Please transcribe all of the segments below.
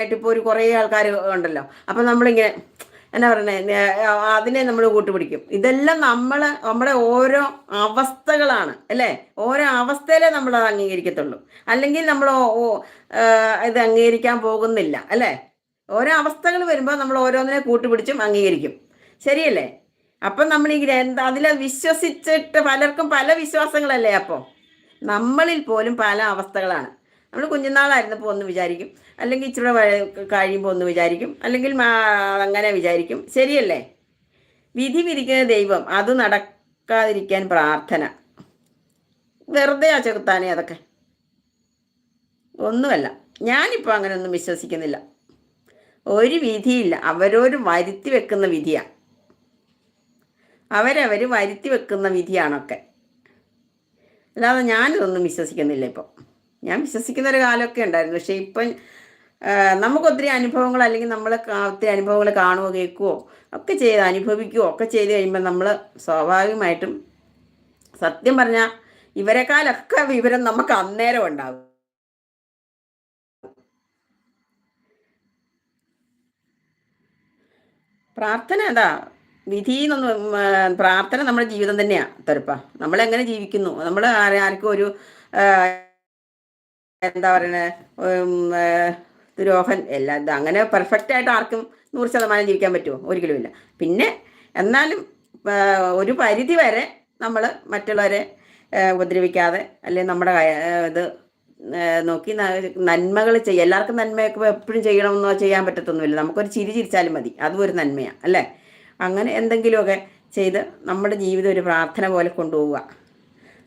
ആയിട്ട് ഇപ്പോൾ ഒരു കുറേ ആൾക്കാർ ഉണ്ടല്ലോ. അപ്പം നമ്മളിങ്ങനെ എന്നാ പറയുന്നത് അതിനെ നമ്മൾ കൂട്ടുപിടിക്കും. ഇതെല്ലാം നമ്മൾ നമ്മുടെ ഓരോ അവസ്ഥകളാണ് അല്ലേ? ഓരോ അവസ്ഥയിലെ നമ്മൾ അത് അംഗീകരിക്കത്തുള്ളൂ. അല്ലെങ്കിൽ നമ്മൾ ഇത് അംഗീകരിക്കാൻ പോകുന്നില്ല അല്ലേ? ഓരോ അവസ്ഥകൾ വരുമ്പോൾ നമ്മൾ ഓരോന്നിനെ കൂട്ടുപിടിച്ചും അംഗീകരിക്കും. ശരിയല്ലേ? അപ്പം നമ്മൾ ഈ ഗ്രന്ഥ അതിൽ വിശ്വസിച്ചിട്ട് പലർക്കും പല വിശ്വാസങ്ങളല്ലേ അപ്പോൾ നമ്മളിൽ പോലും പല അവസ്ഥകളാണ്. നമ്മൾ കുഞ്ഞുനാളായിരുന്നപ്പോൾ ഒന്ന് വിചാരിക്കും. അല്ലെങ്കിൽ ഇച്ചിരി കഴിയുമ്പോൾ ഒന്ന് വിചാരിക്കും. അല്ലെങ്കിൽ അങ്ങനെ വിചാരിക്കും. ശരിയല്ലേ? വിധി വിധിക്കുന്ന ദൈവം അത് നടക്കാതിരിക്കാൻ പ്രാർത്ഥന. വെറുതെ ആ ചെറുത്താനെ അതൊക്കെ. ഒന്നുമല്ല. ഞാനിപ്പോൾ അങ്ങനെയൊന്നും വിശ്വസിക്കുന്നില്ല. ഒരു വിധിയില്ല. അവരോട് വരുത്തി വെക്കുന്ന വിധിയാണ് അവരവർ വരുത്തി വെക്കുന്ന വിധിയാണൊക്കെ. അല്ലാതെ ഞാനിതൊന്നും വിശ്വസിക്കുന്നില്ല ഇപ്പോൾ ഞാൻ വിശ്വസിക്കുന്ന ഒരു കാലമൊക്കെ ഉണ്ടായിരുന്നു. പക്ഷെ ഇപ്പം നമുക്ക് ഒത്തിരി അനുഭവങ്ങൾ അല്ലെങ്കിൽ നമ്മൾ ഒത്തിരി അനുഭവങ്ങൾ കാണുകയോ കേൾക്കുകയോ ഒക്കെ ചെയ്ത് അനുഭവിക്കുകയോ ഒക്കെ ചെയ്ത് കഴിയുമ്പോൾ നമ്മൾ സ്വാഭാവികമായിട്ടും സത്യം പറഞ്ഞാൽ ഇവരെക്കാളൊക്കെ വിവരം നമുക്ക് അന്നേരം ഉണ്ടാകും. പ്രാർത്ഥന എന്താ വിധി എന്നൊന്നും പ്രാർത്ഥന നമ്മുടെ ജീവിതം തന്നെയാണ് തെറുപ്പ നമ്മളെങ്ങനെ ജീവിക്കുന്നു? നമ്മൾ ആർക്കും ഒരു എന്താ പറയണേ ദ്രോഹൻ എല്ലാ അങ്ങനെ പെർഫെക്റ്റ് ആയിട്ട് ആർക്കും നൂറ് ശതമാനം ജീവിക്കാൻ പറ്റുമോ? ഒരിക്കലും ഇല്ല. പിന്നെ എന്നാലും ഒരു പരിധി വരെ നമ്മൾ മറ്റുള്ളവരെ ഉപദ്രവിക്കാതെ അല്ലെങ്കിൽ നമ്മുടെ ഇത് നോക്കി നന്മകൾ ചെയ്യുക എല്ലാവർക്കും നന്മയൊക്കെ എപ്പോഴും ചെയ്യണമെന്നോ ചെയ്യാൻ പറ്റത്തൊന്നുമില്ല. നമുക്കൊരു ചിരി ചിരിച്ചാലും മതി. അതും ഒരു നന്മയാണ് അല്ലേ? അങ്ങനെ എന്തെങ്കിലുമൊക്കെ ചെയ്ത് നമ്മുടെ ജീവിതം ഒരു പ്രാർത്ഥന പോലെ കൊണ്ടുപോവുക.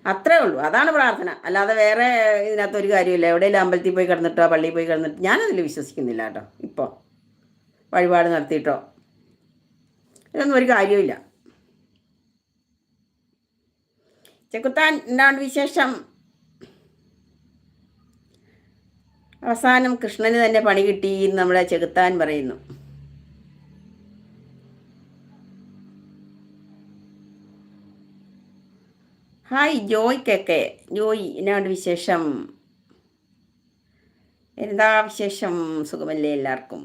അത്രേ ഉള്ളൂ. അതാണ് പ്രാർത്ഥന. അല്ലാതെ വേറെ ഇതിനകത്ത് ഒരു കാര്യമില്ല. എവിടെയെങ്കിലും അമ്പലത്തിൽ പോയി കിടന്നിട്ടോ പള്ളിയിൽ പോയി കിടന്നിട്ടോ ഞാനതിൽ വിശ്വസിക്കുന്നില്ല കേട്ടോ ഇപ്പോൾ വഴിപാട് നടത്തിയിട്ടോ. ഇതൊന്നും ഒരു കാര്യമില്ല ചെക്കുത്താൻ എന്താണ് വിശേഷം? അവസാനം കൃഷ്ണന് തന്നെ പണി കിട്ടി എന്ന് നമ്മളെ ചെകുത്താൻ പറയുന്നു. ഹായ് ജോയ്ക്കൊക്കെ ജോയ് എന്നാണ് വിശേഷം? എന്താ വിശേഷം? സുഖമല്ലേ എല്ലാവർക്കും?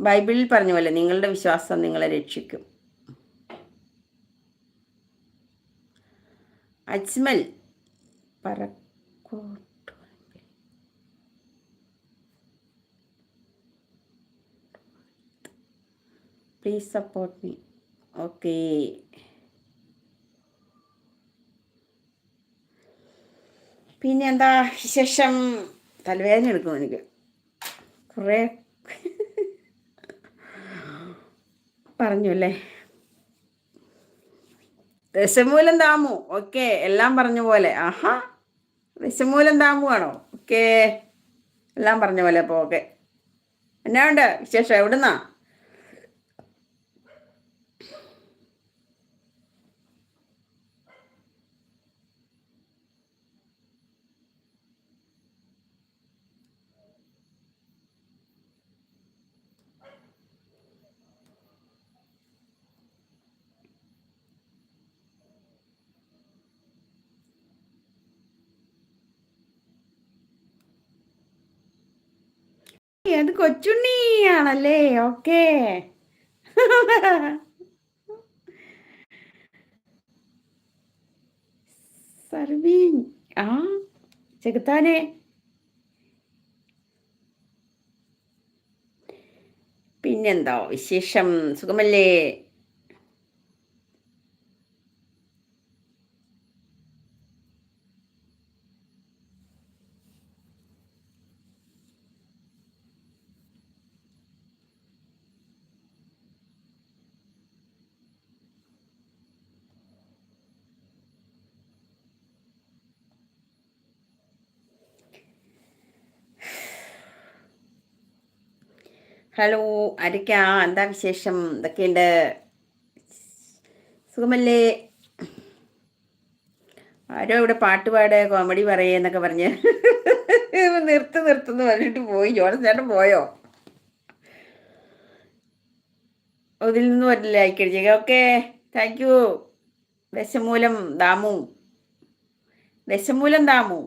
ബൈബിളിൽ പറഞ്ഞ പോലെ നിങ്ങളുടെ വിശ്വാസം നിങ്ങളെ രക്ഷിക്കും. Ajmal Parakkot. Please support me okay. പിന്നെ എന്താ വിശേഷം? തലവേദന എടുക്കും എനിക്ക്. കുറേ പറഞ്ഞു അല്ലേ ദശമൂലം താമു. ഓക്കെ എല്ലാം പറഞ്ഞ പോലെ. ആഹാ. ദശമൂലം താമു ആണോ? ഓക്കെ. എല്ലാം പറഞ്ഞ പോലെ അപ്പോൾ ഓക്കെ. എന്നാ ഉണ്ട് വിശേഷം? എവിടുന്നാ? അത് കൊച്ചുണ്ണിയാണല്ലേ? ഓക്കേ. സർവീൻ. ആ ചെകുത്താനെ. പിന്നെന്താ വിശേഷം? സുഖമല്ലേ? ഹലോ അരിക്കാ എന്താ വിശേഷം? എന്തൊക്കെയുണ്ട്? സുഖമല്ലേ? ആരോ ഇവിടെ പാട്ട് പാട് കോമഡി പറയേ എന്നൊക്കെ പറഞ്ഞ് നിർത്ത് നിർത്തുന്നു പറഞ്ഞിട്ട് പോയി. ജോണസ് ചേട്ടൻ പോയോ? ഇതിൽ നിന്ന് വരില്ല like okay thank you. Dashamoolam Damu. Dashamoolam Damu.